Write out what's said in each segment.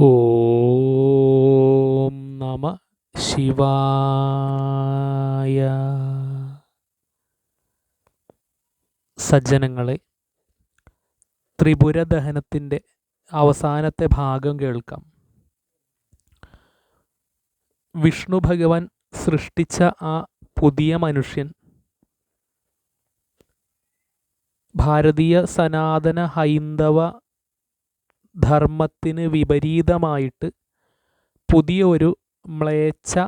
ഓം നമ ശിവായ. സജ്ജനങ്ങളെ ത്രിപുര ദഹനത്തിന്റെ അവസാനത്തെ ഭാഗം കേൾക്കാം. വിഷ്ണു ഭഗവാൻ സൃഷ്ടിച്ച ആ പുതിയ മനുഷ്യൻ ഭാരതീയ സനാതന ഹൈന്ദവ ധർമ്മത്തിന് വിപരീതമായിട്ട് പുതിയ ഒരു മ്ലേച്ഛ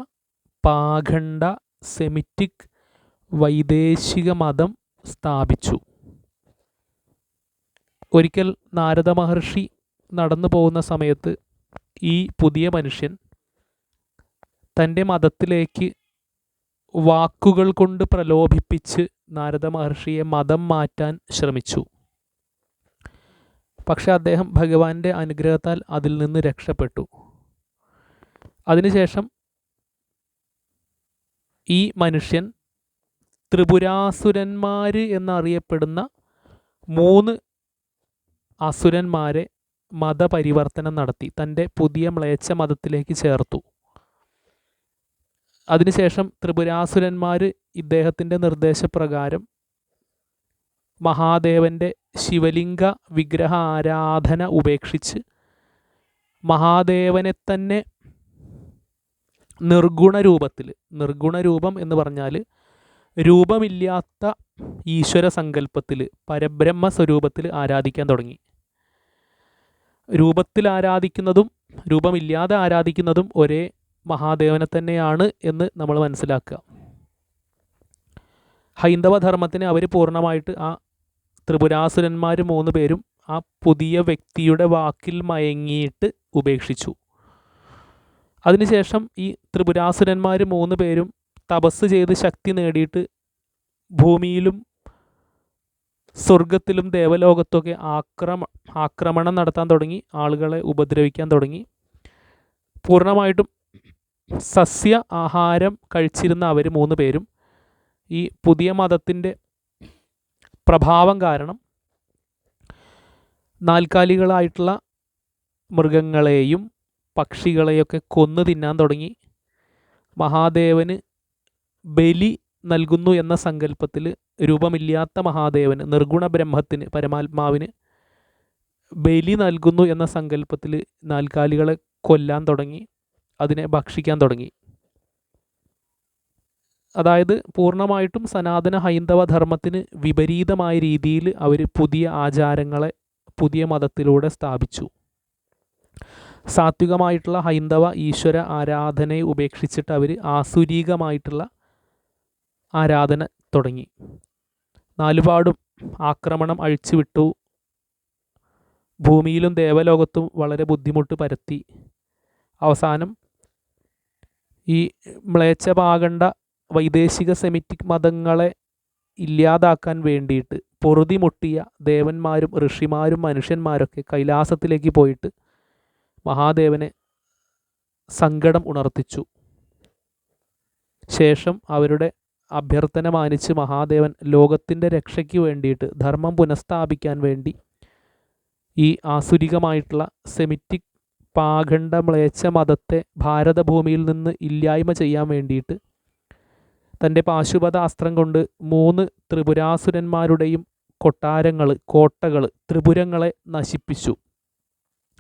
പാഖണ്ഡ സെമിറ്റിക് വൈദേശിക മതം സ്ഥാപിച്ചു. ഒരിക്കൽ നാരദ മഹർഷി നടന്നു പോകുന്ന സമയത്ത് ഈ പുതിയ മനുഷ്യൻ തന്റെ മതത്തിലേക്ക് വാക്കുകൾ കൊണ്ട് പ്രലോഭിപ്പിച്ച് നാരദ മഹർഷിയെ മതം മാറ്റാൻ ശ്രമിച്ചു. പക്ഷെ അദ്ദേഹം ഭഗവാന്റെ അനുഗ്രഹത്താൽ അതിൽ നിന്ന് രക്ഷപ്പെട്ടു. അതിനുശേഷം ഈ മനുഷ്യൻ ത്രിപുരാസുരന്മാർ എന്നറിയപ്പെടുന്ന മൂന്ന് അസുരന്മാരെ മതപരിവർത്തനം നടത്തി. തന്റെ പുതിയ മ്ലേച്ഛ മതത്തിലേക്ക് ചേർത്തു. അതിനുശേഷം ത്രിപുരാസുരന്മാർ ഇദ്ദേഹത്തിന്റെ നിർദ്ദേശപ്രകാരം മഹാദേവന്റെ ശിവലിംഗ വിഗ്രഹ ആരാധന ഉപേക്ഷിച്ച് മഹാദേവനെ തന്നെ നിർഗുണ രൂപത്തിൽ നിർഗുണ രൂപം എന്ന് പറഞ്ഞാൽ രൂപമില്ലാത്ത ഈശ്വര സങ്കല്പത്തിൽ പരബ്രഹ്മ സ്വരൂപത്തിൽ ആരാധിക്കാൻ തുടങ്ങി. രൂപത്തിൽ ആരാധിക്കുന്നതും രൂപമില്ലാതെ ആരാധിക്കുന്നതും ഒരേ മഹാദേവനെ തന്നെയാണ് എന്ന് നമ്മൾ മനസ്സിലാക്കുക. ഹൈന്ദവ ധർമ്മത്തിന് അവർ പൂർണമായിട്ട് ആ ത്രിപുരാസുരന്മാർ മൂന്ന് പേരും ആ പുതിയ വ്യക്തിയുടെ വാക്കിൽ മയങ്ങിയിട്ട് ഉപേക്ഷിച്ചു. അതിനുശേഷം ഈ ത്രിപുരാസുരന്മാർ മൂന്ന് പേരും തപസ് ചെയ്ത് ശക്തി നേടിയിട്ട് ഭൂമിയിലും സ്വർഗത്തിലും ദേവലോകത്തൊക്കെ ആക്രമ ആക്രമണം നടത്താൻ തുടങ്ങി ആളുകളെ ഉപദ്രവിക്കാൻ തുടങ്ങി. പൂർണമായിട്ടും സസ്യ ആഹാരം കഴിച്ചിരുന്ന അവർ മൂന്ന് പേരും ഈ പുതിയ മതത്തിന്റെ പ്രഭാവം കാരണം നാൽക്കാലികളായിട്ടുള്ള മൃഗങ്ങളെയും പക്ഷികളെയൊക്കെ കൊന്നു തിന്നാൻ തുടങ്ങി. മഹാദേവന് ബലി നൽകുന്നു എന്ന സങ്കല്പത്തിൽ രൂപമില്ലാത്ത മഹാദേവന് നിർഗുണ ബ്രഹ്മത്തിന് പരമാത്മാവിന് ബലി നൽകുന്നു എന്ന സങ്കല്പത്തിൽ നാൽക്കാലികളെ കൊല്ലാൻ തുടങ്ങി. അതിനെ ഭക്ഷിക്കാൻ തുടങ്ങി. അതായത് പൂർണമായിട്ടും സനാതന ഹൈന്ദവ ധർമ്മത്തിന് വിപരീതമായ രീതിയിൽ അവർ പുതിയ ആചാരങ്ങളെ പുതിയ മതത്തിലൂടെ സ്ഥാപിച്ചു. സാത്വികമായിട്ടുള്ള ഹൈന്ദവ ഈശ്വര ആരാധനയെ ഉപേക്ഷിച്ചിട്ട് അവർ ആസുരീകമായിട്ടുള്ള ആരാധന തുടങ്ങി. നാലുപാടും ആക്രമണം അഴിച്ചുവിട്ടു. ഭൂമിയിലും ദേവലോകത്തും വളരെ ബുദ്ധിമുട്ട് പരത്തി. അവസാനം ഈ മ്ലേച്ഛപാകണ്ട വൈദേശിക സെമിറ്റിക് മതങ്ങളെ ഇല്ലാതാക്കാൻ വേണ്ടിയിട്ട് പൊറുതിമുട്ടിയ ദേവന്മാരും ഋഷിമാരും മനുഷ്യന്മാരൊക്കെ കൈലാസത്തിലേക്ക് പോയിട്ട് മഹാദേവനെ സങ്കടം ഉണർത്തിച്ചു. ശേഷം അവരുടെ അഭ്യർത്ഥന മാനിച്ച് മഹാദേവൻ ലോകത്തിന്റെ രക്ഷയ്ക്ക് വേണ്ടിയിട്ട് ധർമ്മം പുനഃസ്ഥാപിക്കാൻ വേണ്ടി ഈ ആസുരികമായിട്ടുള്ള സെമിറ്റിക് പാഖണ്ഡ മ്ലേച്ഛ മതത്തെ ഭാരതഭൂമിയിൽ നിന്ന് ഇല്ലായ്മ ചെയ്യാൻ വേണ്ടിയിട്ട് തന്റെ പാശുപത അസ്ത്രം കൊണ്ട് മൂന്ന് ത്രിപുരാസുരന്മാരുടെയും കൊട്ടാരങ്ങൾ കോട്ടകൾ ത്രിപുരങ്ങളെ നശിപ്പിച്ചു.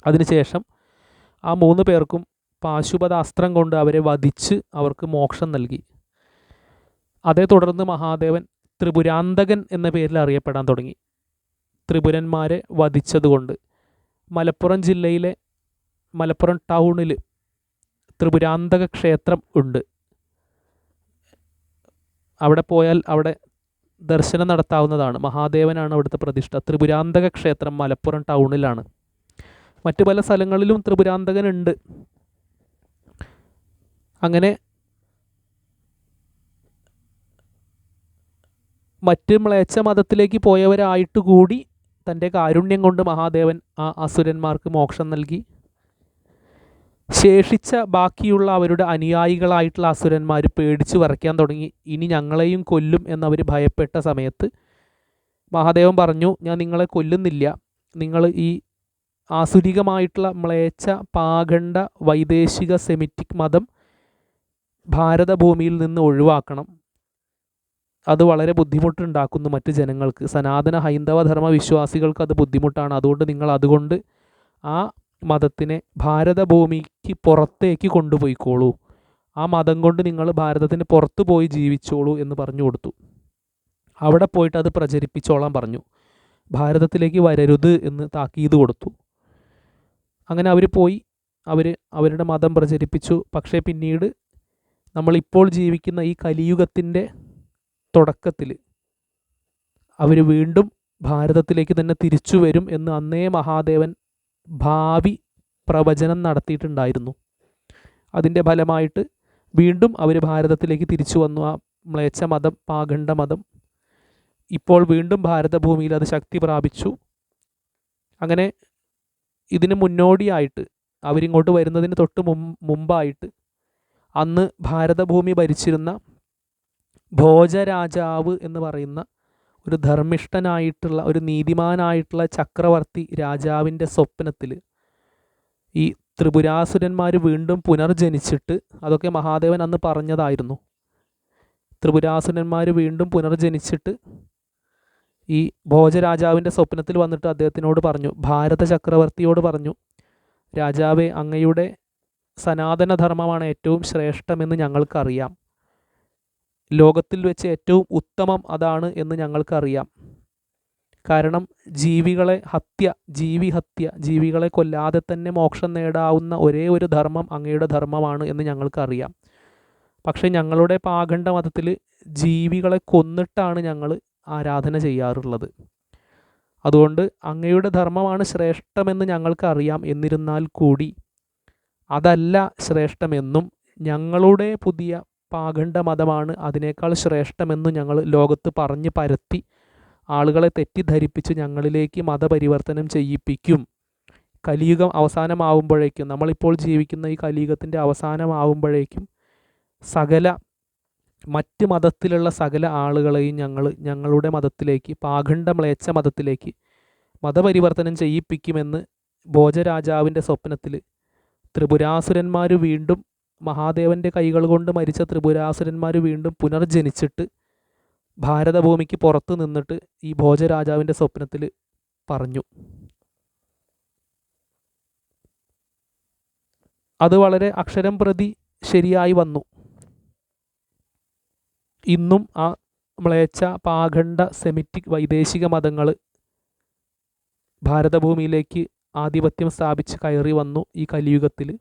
അതിനുശേഷം ആ മൂന്ന് പേർക്കും പാശുപത അസ്ത്രം കൊണ്ട് അവരെ വധിച്ച് അവർക്ക് മോക്ഷം നൽകി. അതേ തുടർന്ന് മഹാദേവൻ ത്രിപുരാന്തകൻ എന്ന പേരിൽ അറിയപ്പെടാൻ തുടങ്ങി. ത്രിപുരന്മാരെ വധിച്ചതുകൊണ്ട് മലപ്പുറം ജില്ലയിലെ മലപ്പുറം ടൗണിൽ ത്രിപുരാന്തക ക്ഷേത്രം ഉണ്ട്. അവിടെ പോയാൽ അവിടെ ദർശനം നടത്താവുന്നതാണ്. മഹാദേവനാണ് അവിടുത്തെ പ്രതിഷ്ഠ. ത്രിപുരാന്തക ക്ഷേത്രം മലപ്പുറം ടൗണിലാണ്. മറ്റു പല സ്ഥലങ്ങളിലും ത്രിപുരാന്തകനുണ്ട്. അങ്ങനെ മറ്റ് മ്ലേച്ഛ മതത്തിലേക്ക് പോയവരായിട്ട് കൂടി തന്റെ കാരുണ്യം കൊണ്ട് മഹാദേവൻ ആ അസുരന്മാർക്ക് മോക്ഷം നൽകി. ശേഷിച്ച ബാക്കിയുള്ള അവരുടെ അനുയായികളായിട്ടുള്ള അസുരന്മാർ പേടിച്ച് വരയ്ക്കാൻ തുടങ്ങി. ഇനി ഞങ്ങളെയും കൊല്ലും എന്നവർ ഭയപ്പെട്ട സമയത്ത് മഹാദേവൻ പറഞ്ഞു ഞാൻ നിങ്ങളെ കൊല്ലുന്നില്ല. നിങ്ങൾ ഈ ആസുരികമായിട്ടുള്ള മ്ലേച്ഛ പാഖണ്ഡ വൈദേശിക സെമിറ്റിക് മതം ഭാരതഭൂമിയിൽ നിന്ന് ഒഴിവാക്കണം. അത് വളരെ ബുദ്ധിമുട്ടുണ്ടാക്കുന്നു മറ്റ് ജനങ്ങൾക്ക്. സനാതന ഹൈന്ദവ ധർമ്മ വിശ്വാസികൾക്ക് അത് ബുദ്ധിമുട്ടാണ്. അതുകൊണ്ട് നിങ്ങൾ അതുകൊണ്ട് ആ മതത്തിനെ ഭാരതഭൂമിക്ക് പുറത്തേക്ക് കൊണ്ടുപോയിക്കോളൂ. ആ മതം കൊണ്ട് നിങ്ങൾ ഭാരതത്തിന് പുറത്തു പോയി ജീവിച്ചോളൂ എന്ന് പറഞ്ഞു കൊടുത്തു. അവിടെ പോയിട്ട് അത് പ്രചരിപ്പിച്ചോളാൻ പറഞ്ഞു. ഭാരതത്തിലേക്ക് വരരുത് എന്ന് താക്കീത് കൊടുത്തു. അങ്ങനെ അവർ പോയി. അവർ അവരുടെ മതം പ്രചരിപ്പിച്ചു. പക്ഷേ പിന്നീട് നമ്മളിപ്പോൾ ജീവിക്കുന്ന ഈ കലിയുഗത്തിന്റെ തുടക്കത്തിൽ അവർ വീണ്ടും ഭാരതത്തിലേക്ക് തന്നെ തിരിച്ചു വരും എന്ന് അന്നേ മഹാദേവൻ ഭാവി പ്രവചനം നടത്തിയിട്ടുണ്ടായിരുന്നു. അതിന്റെ ഫലമായിട്ട് വീണ്ടും അവർ ഭാരതത്തിലേക്ക് തിരിച്ചു വന്നു. ആ മ്ലേച്ഛ മതം പാഖണ്ഡ മതം. ഇപ്പോൾ വീണ്ടും ഭാരതഭൂമിയിൽ അത് ശക്തി പ്രാപിച്ചു. അങ്ങനെ ഇതിന് മുന്നോടിയായിട്ട് അവരിങ്ങോട്ട് വരുന്നതിന് തൊട്ട് മുമ്പായിട്ട് അന്ന് ഭാരതഭൂമി ഭരിച്ചിരുന്ന ഭോജരാജാവ് എന്ന് പറയുന്ന ഒരു ധർമ്മിഷ്ഠനായിട്ടുള്ള ഒരു നീതിമാനായിട്ടുള്ള ചക്രവർത്തി രാജാവിന്റെ സ്വപ്നത്തിൽ ഈ ത്രിപുരാസുരന്മാർ വീണ്ടും പുനർജനിച്ചിട്ട് അതൊക്കെ മഹാദേവൻ അന്ന് പറഞ്ഞതായിരുന്നു. ത്രിപുരാസുരന്മാർ വീണ്ടും പുനർജനിച്ചിട്ട് ഈ ഭോജരാജാവിന്റെ സ്വപ്നത്തിൽ വന്നിട്ട് അദ്ദേഹത്തിനോട് പറഞ്ഞു ഭാരത ചക്രവർത്തിയോട് പറഞ്ഞു രാജാവെ അങ്ങയുടെ സനാതനധർമ്മമാണ് ഏറ്റവും ശ്രേഷ്ഠമെന്ന് ഞങ്ങൾക്കറിയാം. ലോകത്തിൽ വെച്ച് ഏറ്റവും ഉത്തമം അതാണ് എന്ന് ഞങ്ങൾക്കറിയാം. കാരണം ജീവികളെ ഹത്യ ജീവി ഹത്യ ജീവികളെ കൊല്ലാതെ തന്നെ മോക്ഷം നേടാവുന്ന ഒരേ ഒരു ധർമ്മം അങ്ങയുടെ ധർമ്മമാണ് എന്ന് ഞങ്ങൾക്കറിയാം. പക്ഷേ ഞങ്ങളുടെ പാഖണ്ഡ മതത്തിൽ ജീവികളെ കൊന്നിട്ടാണ് ഞങ്ങൾ ആരാധന ചെയ്യാറുള്ളത്. അതുകൊണ്ട് അങ്ങയുടെ ധർമ്മമാണ് ശ്രേഷ്ഠമെന്ന് ഞങ്ങൾക്കറിയാം എന്നിരുന്നാൽ കൂടി. അതല്ല ശ്രേഷ്ഠമെന്നും ഞങ്ങളുടെ പുതിയ പാഖണ്ഡ മതമാണ് അതിനേക്കാൾ ശ്രേഷ്ഠമെന്ന് ഞങ്ങൾ ലോകത്ത് പറഞ്ഞ് പരത്തി. ആളുകളെ തെറ്റിദ്ധരിപ്പിച്ച് ഞങ്ങളിലേക്ക് മതപരിവർത്തനം ചെയ്യിപ്പിക്കും. കലിയുഗം അവസാനമാവുമ്പോഴേക്കും നമ്മളിപ്പോൾ ജീവിക്കുന്ന ഈ കലിയുഗത്തിന്റെ അവസാനമാവുമ്പോഴേക്കും സകല മറ്റ് മതത്തിലുള്ള സകല ആളുകളെയും ഞങ്ങൾ ഞങ്ങളുടെ മതത്തിലേക്ക് പാഖണ്ഡ മ്ലേച്ഛ മതത്തിലേക്ക് മതപരിവർത്തനം ചെയ്യിപ്പിക്കുമെന്ന് ഭോജരാജാവിന്റെ സ്വപ്നത്തിൽ ത്രിപുരാസുരന്മാർ വീണ്ടും മഹാദേവന്റെ കൈകൾ കൊണ്ട് മരിച്ച ത്രിപുരാസുരന്മാർ വീണ്ടും പുനർജനിച്ചിട്ട് ഭാരതഭൂമിക്ക് പുറത്ത് നിന്നിട്ട് ഈ ഭോജരാജാവിന്റെ സ്വപ്നത്തിൽ പറഞ്ഞു. അത് വളരെ അക്ഷരം പ്രതി ശരിയായി വന്നു. ഇന്നും ആ മ്ലേച്ഛ പാഖണ്ഡ സെമിറ്റിക് വൈദേശിക മതങ്ങൾ ഭാരതഭൂമിയിലേക്ക് ആധിപത്യം സ്ഥാപിച്ച് കയറി വന്നു ഈ കലിയുഗത്തിൽ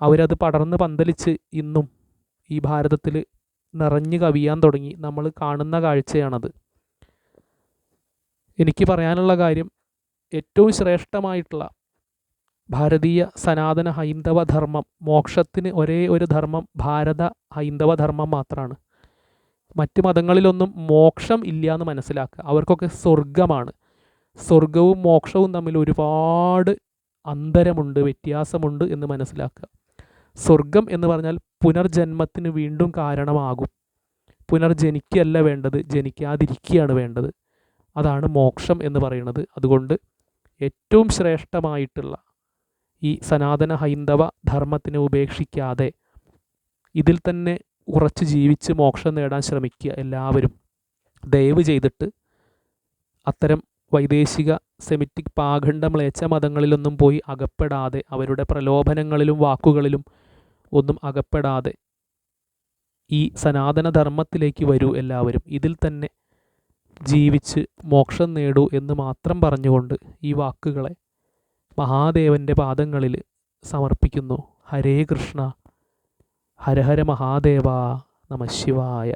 അവരത് പടർന്ന് പന്തലിച്ച് ഇന്നും ഈ ഭാരതത്തിൽ നിറഞ്ഞു കവിയാൻ തുടങ്ങി. നമ്മൾ കാണുന്ന കാഴ്ചയാണത്. എനിക്ക് പറയാനുള്ള കാര്യം ഏറ്റവും ശ്രേഷ്ഠമായിട്ടുള്ള ഭാരതീയ സനാതന ഹൈന്ദവ ധർമ്മം മോക്ഷത്തിന് ഒരേ ഒരു ധർമ്മം ഭാരത ഹൈന്ദവ ധർമ്മം മാത്രമാണ് മറ്റ് മതങ്ങളിലൊന്നും മോക്ഷം ഇല്ല എന്ന് മനസ്സിലാക്കുക. അവർക്കൊക്കെ സ്വർഗമാണ് സ്വർഗവും മോക്ഷവും തമ്മിൽ ഒരുപാട് അന്തരമുണ്ട് വ്യത്യാസമുണ്ട് എന്ന് മനസ്സിലാക്കുക. സ്വർഗം എന്ന് പറഞ്ഞാൽ പുനർജന്മത്തിന് വീണ്ടും കാരണമാകും. പുനർജനിക്കുകയല്ല വേണ്ടത് ജനിക്കാതിരിക്കുകയാണ് വേണ്ടത്. അതാണ് മോക്ഷം എന്ന് പറയുന്നത്. അതുകൊണ്ട് ഏറ്റവും ശ്രേഷ്ഠമായിട്ടുള്ള ഈ സനാതന ഹൈന്ദവ ധർമ്മത്തിനെ ഉപേക്ഷിക്കാതെ ഇതിൽ തന്നെ ഉറച്ചു ജീവിച്ച് മോക്ഷം നേടാൻ ശ്രമിക്കുക എല്ലാവരും. ദയവ് ചെയ്തിട്ട് അത്തരം വൈദേശിക സെമിറ്റിക് പാഖണ്ഡ മ്ലേച്ഛ മതങ്ങളിലൊന്നും പോയി അകപ്പെടാതെ അവരുടെ പ്രലോഭനങ്ങളിലും വാക്കുകളിലും ഒന്നും അകപ്പെടാതെ ഈ സനാതനധർമ്മത്തിലേക്ക് വരൂ എല്ലാവരും. ഇതിൽ തന്നെ ജീവിച്ച് മോക്ഷം നേടൂ എന്ന് മാത്രം പറഞ്ഞുകൊണ്ട് ഈ വാക്കുകളെ മഹാദേവന്റെ പാദങ്ങളിൽ സമർപ്പിക്കുന്നു. ഹരേ കൃഷ്ണ. ഹരഹര മഹാദേവ. നമ ശിവായ.